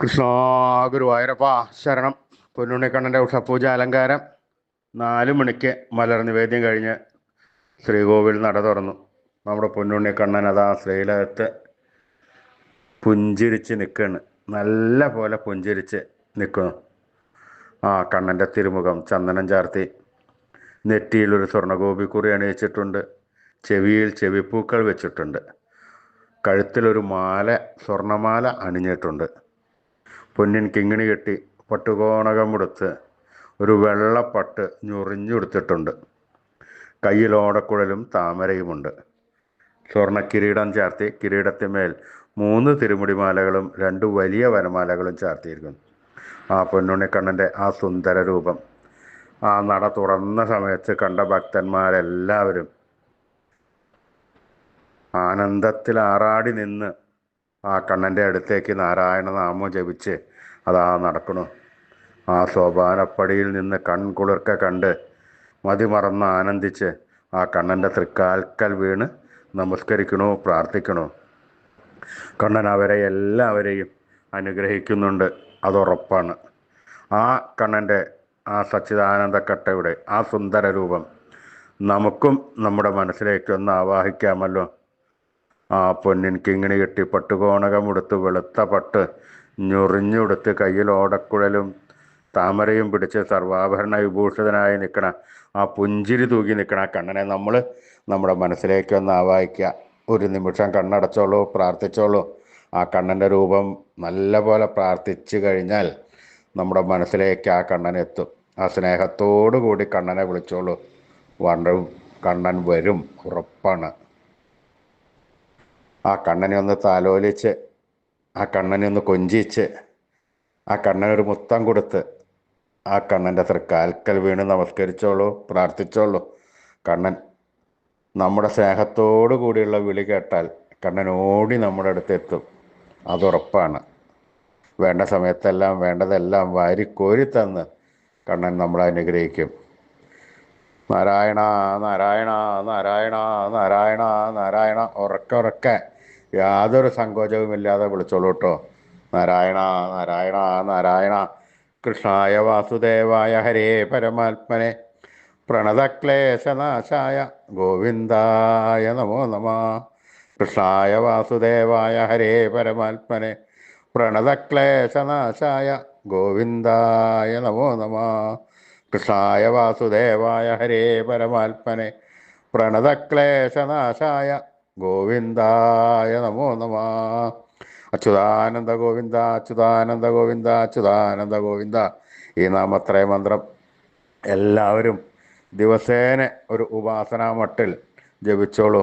കൃഷ്ണ ഗുരുവായൂരപ്പ ശരണം. പൊന്നുണ്ണിക്കണ്ണന്റെ ഉഷപൂജ അലങ്കാരം. നാല് മണിക്ക് മലർ നിവേദ്യം കഴിഞ്ഞ് ശ്രീകോവിൽ നട തുറന്നു. നമ്മുടെ പൊന്നുണ്ണിക്കണ്ണൻ അതാ ശ്രീലകത്ത് പുഞ്ചിരിച്ച് നിൽക്കുകയാണ് നല്ല പോലെ പുഞ്ചിരിച്ച് നിൽക്കുന്നു ആ കണ്ണന്റെ തിരുമുഖം ചന്ദനം ചാർത്തി. നെറ്റിയിലൊരു സ്വർണഗോപിക്കുറി അണിയിച്ചിട്ടുണ്ട്. ചെവിയിൽ ചെവിപ്പൂക്കൾ വെച്ചിട്ടുണ്ട്. കഴുത്തിലൊരു മാല സ്വർണമാല അണിഞ്ഞിട്ടുണ്ട്. പൊന്നിൻ കിങ്ങിണി കെട്ടി പട്ടുകോണകം കൊടുത്ത് ഒരു വെള്ളപ്പട്ട് ഞൊറിഞ്ഞുടുത്തിട്ടുണ്ട്. കയ്യിൽ ഓടക്കുഴലും താമരയുമുണ്ട്. സ്വർണ കിരീടം ചാർത്തി കിരീടത്തിന്മേൽ മൂന്ന് തിരുമുടിമാലകളും രണ്ട് വലിയ വനമാലകളും ചാർത്തിയിരിക്കുന്നു. ആ പൊന്നുണ്ണിക്കണ്ണന്റെ ആ സുന്ദര രൂപം ആ നട തുറന്ന സമയത്ത് കണ്ട ഭക്തന്മാരെല്ലാവരും ആനന്ദത്തിൽ ആറാടി നിന്ന് ആ കണ്ണന്റെ അടുത്തേക്ക് നാരായണ നാമം ജപിച്ച് അതാ നടക്കണു. ആ സോപാനപ്പടിയിൽ നിന്ന് കൺകുളിർക്ക കണ്ട് മതിമറന്ന് ആനന്ദിച്ച് ആ കണ്ണന്റെ തൃക്കാൽക്കൽ വീണ് നമസ്കരിക്കണോ പ്രാർത്ഥിക്കണോ. കണ്ണൻ അവരെ എല്ലാവരെയും അനുഗ്രഹിക്കുന്നുണ്ട് അതുറപ്പാണ്. ആ കണ്ണന്റെ ആ സച്ചിദാനന്ദക്കട്ടയുടെ ആ സുന്ദര രൂപം നമുക്കും നമ്മുടെ മനസ്സിലേക്ക് ഒന്ന് ആവാഹിക്കാമല്ലോ. ആ പൊന്നിൻ കിങ്ങിണി കെട്ടി പട്ടുകോണകമുടുത്ത് വെളുത്ത പട്ട് ഞൊറിഞ്ഞുടുത്ത് കയ്യിൽ ഓടക്കുഴലും താമരയും പിടിച്ച് സർവാഭരണ വിഭൂഷിതനായി നിൽക്കണ ആ പുഞ്ചിരി തൂക്കി നിൽക്കണ കണ്ണനെ നമ്മൾ നമ്മുടെ മനസ്സിലേക്ക് ഒന്ന് ആവാഹിക്കുക ഒരു നിമിഷം കണ്ണടച്ചോളൂ പ്രാർത്ഥിച്ചോളൂ. ആ കണ്ണന്റെ രൂപം നല്ലപോലെ പ്രാർത്ഥിച്ചു കഴിഞ്ഞാൽ നമ്മുടെ മനസ്സിലേക്ക് ആ കണ്ണൻ എത്തും. ആ സ്നേഹത്തോടു കൂടി കണ്ണനെ വിളിച്ചോളൂ. വണ്ടും കണ്ണൻ വരും ഉറപ്പാണ്. ആ കണ്ണനെ ഒന്ന് താലോലിച്ച് ആ കണ്ണനെ ഒന്ന് കൊഞ്ചിച്ച് ആ കണ്ണനൊരു മുത്തം കൊടുത്ത് ആ കണ്ണന്റെ അത്ര കാൽക്കൽ വീണ് നമസ്കരിച്ചോളൂ പ്രാർത്ഥിച്ചോളൂ. കണ്ണൻ നമ്മുടെ സ്നേഹത്തോടു കൂടിയുള്ള വിളി കേട്ടാൽ കണ്ണൻ ഓടി നമ്മുടെ അടുത്ത് എത്തും. അതുറപ്പാണ് വേണ്ട സമയത്തെല്ലാം വേണ്ടതെല്ലാം വാരിക്കോരി തന്ന് കണ്ണൻ നമ്മളെ അനുഗ്രഹിക്കും. നാരായണ നാരായണ നാരായണ നാരായണ നാരായണ ഉറക്കെ ഉറക്കെ. യാതൊരു സങ്കോചവുമില്ലാതെ വിളിച്ചോളൂ കേട്ടോ. നാരായണ നാരായണ നാരായണ. കൃഷ്ണായ വാസുദേവായ ഹരേ പരമാത്മനെ. പ്രണതക്ലേശനാശായ ഗോവിന്ദായ നമോ നമ. കൃഷ്ണായ വാസുദേവായ ഹരേ പരമാത്മനെ. പ്രണതക്ലേശനാശായ ഗോവിന്ദായ നമോ നമ. കൃഷ്ണായ വാസുദേവായ ഹരേ പരമാത്മനെ. പ്രണതക്ലേശനാശായ ഗോവിന്ദായ നമോ നമ. അച്യുതാനന്ദ ഗോവിന്ദ അച്യുതാനന്ദ ഗോവിന്ദ. അച്യുതാനന്ദ ഗോവിന്ദ ഈ നാമത്രയ മന്ത്രം എല്ലാവരും ദിവസേന ഒരു ഉപാസനാ മട്ടിൽ ജപിച്ചോളൂ.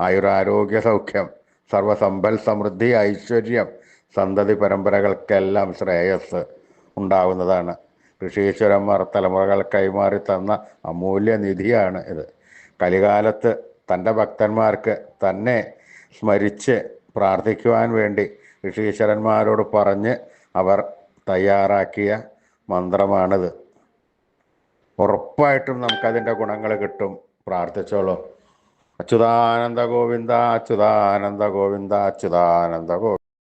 ആയുരാരോഗ്യ സൗഖ്യം സർവസമ്പൽ സമൃദ്ധി ഐശ്വര്യം സന്തതി പരമ്പരകൾക്കെല്ലാം ശ്രേയസ് ഉണ്ടാകുന്നതാണ് ഋഷീശ്വരന്മാർ തലമുറകൾ കൈമാറി തന്ന അമൂല്യ നിധിയാണ് ഇത്. കലികാലത്ത് തന്റെ ഭക്തന്മാർക്ക് തന്നെ സ്മരിച്ച് പ്രാർത്ഥിക്കുവാൻ വേണ്ടി ഋഷീശ്വരന്മാരോട് പറഞ്ഞ് അവർ തയ്യാറാക്കിയ മന്ത്രമാണിത്. ഉറപ്പായിട്ടും നമുക്കതിന്റെ ഗുണങ്ങൾ കിട്ടും. പ്രാർത്ഥിച്ചോളൂ. അച്യുതാനന്ദ ഗോവിന്ദ അച്യുതാനന്ദ ഗോവിന്ദ അച്യുതാനന്ദ ഗോവിന്ദ